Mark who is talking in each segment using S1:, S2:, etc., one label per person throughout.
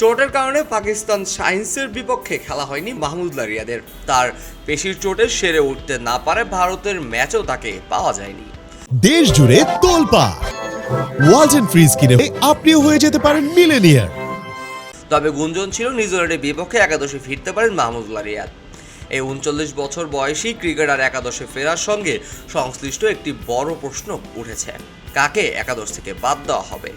S1: চোটের কারণে পাকিস্তান সায়েন্সের বিপক্ষে খেলা হয়নি মাহমুদুল্লাহ রিয়াদের তার পেশির চোটে সেরে উঠতে না পারে ভারতের ম্যাচও তাকে পাওয়া যায়নি।
S2: দেশ জুড়ে তোলপা। ওয়ালটন ফ্রিজ কিনে আপনিও হয়ে যেতে পারেন মিলেনিয়ার।
S1: তবে গুঞ্জন ছিল নিউজিল্যান্ডের বিপক্ষে একাদশে ফিরতে পারেন মাহমুদুল্লাহ রিয়াদ এই উনচল্লিশ বছর বয়সী ক্রিকেটার একাদশে ফেরার সঙ্গে সংশ্লিষ্ট একটি বড় প্রশ্ন উঠেছে কাকে একাদশ থেকে বাদ দেওয়া হবে?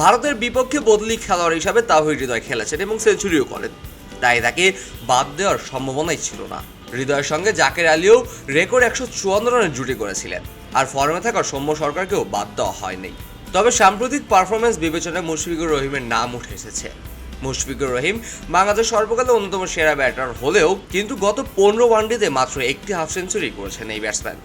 S1: ভারতের বিপক্ষে বদলি খেলোয়াড় হিসাবে তাহির হৃদয় খেলেছেন এবং সেঞ্চুরিও করেন। তাই তাকে বাদ দেওয়ার সম্ভাবনাই ছিল না। হৃদয়ের সঙ্গে জাকের আলীও রেকর্ড একশো চুয়ান্ন রানের জুটি করেছিলেন। আর ফর্মে থাকা সৌম্য সরকারকেও বাদ দেওয়া হয়নি। তবে সাম্প্রতিক পারফরমেন্স বিবেচনায় মুশফিকুর রহিমের নাম উঠে এসেছে। মুশফিকুর রহিম বাংলাদেশ সর্বকালে অন্যতম সেরা ব্যাটার হলেও কিন্তু গত পনেরো ওয়ানডেতে মাত্র একটি হাফ সেঞ্চুরি করেছেন এই ব্যাটসম্যান।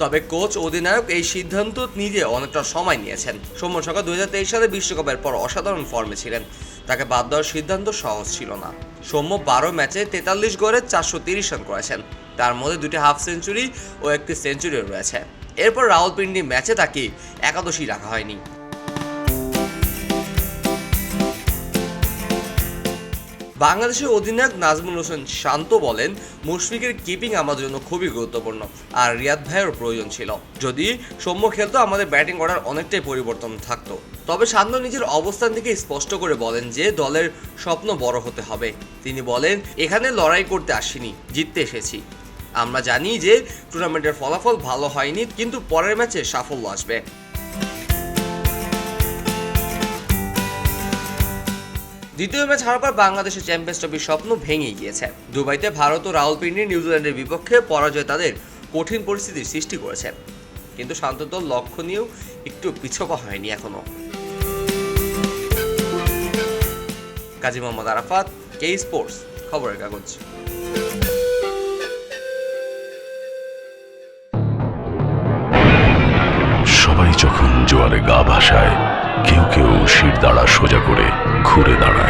S1: তবে কোচ, অধিনায়ক এই সিদ্ধান্ত নিজে অনেকটা সময় নিয়েছেন। সৌম্য সরকার দুই হাজার তেইশ সালে বিশ্বকাপের পর অসাধারণ ফর্মে ছিলেন। তাকে বাদ দেওয়ার সিদ্ধান্ত সহজ ছিল না। সৌম্য বারো ম্যাচে তেতাল্লিশ গড়ে চারশো তিরিশ রান করেছেন। তার মধ্যে দুটি হাফ সেঞ্চুরি ও একটি সেঞ্চুরিও রয়েছে। এরপর রাওয়ালপিন্ডি ম্যাচে তাকে একাদশী রাখা হয়নি। বাংলাদেশের অধিনায়ক নাজমুল হোসেন শান্ত বলেন, মুশফিকের কিপিং আমাদের জন্য খুবই গুরুত্বপূর্ণ আর রিয়াদ ভাইয়েরও প্রয়োজন ছিল। যদি সৌম্য খেলতো, আমাদের ব্যাটিং অর্ডার অনেকটাই পরিবর্তন থাকতো। তবে শান্ত নিজের অবস্থান থেকে স্পষ্ট করে বলেন যে, দলের স্বপ্ন বড় হতে হবে। তিনি বলেন, এখানে লড়াই করতে আসিনি, জিততে এসেছি। আমরা জানি যে, টুর্নামেন্টের ফলাফল ভালো হয়নি, কিন্তু পরের ম্যাচে সাফল্য আসবে। দ্বিতীয় ম্যাচ হারার পর বাংলাদেশের চ্যাম্পিয়ন্স ট্রফির স্বপ্ন ভেঙে গিয়েছে। দুবাইতে ভারত ও রাহুলপিন্ডি নিউজিল্যান্ডের বিপক্ষে পরাজয় তাদের কঠিন পরিস্থিতির সৃষ্টি করেছে। কিন্তু শান্ত দল লক্ষ্য নিয়েও একটু পিছপা হয়নি এখনও। কাজী মোহাম্মদ আরাফাত, কে স্পোর্টস, খবরের কাগজ।
S3: সবাই যখন জোয়ারে গা ভাসায়, কেউ কেউ শির দাঁড়া সোজা করে ঘুরে দাঁড়ায়।